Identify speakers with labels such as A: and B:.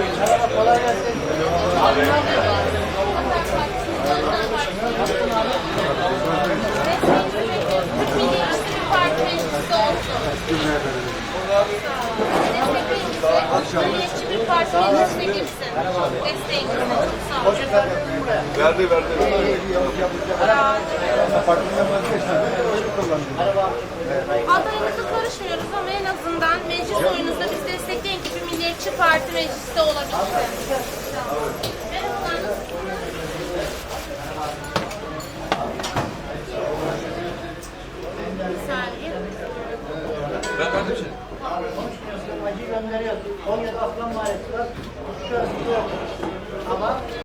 A: Bir parti meclisi olsun. Destekleyin. Milliyetçi bir parti meclisine girsin. Desteğinizle çok sağ olun.
B: Verdi verdi.
A: Adayınızı milliyetçi parti mecliste olabilsin.
B: Ben şey.
C: Acı gönderiyoruz. Konya'da Afgan Mahallesi var. Şurası yok. Ama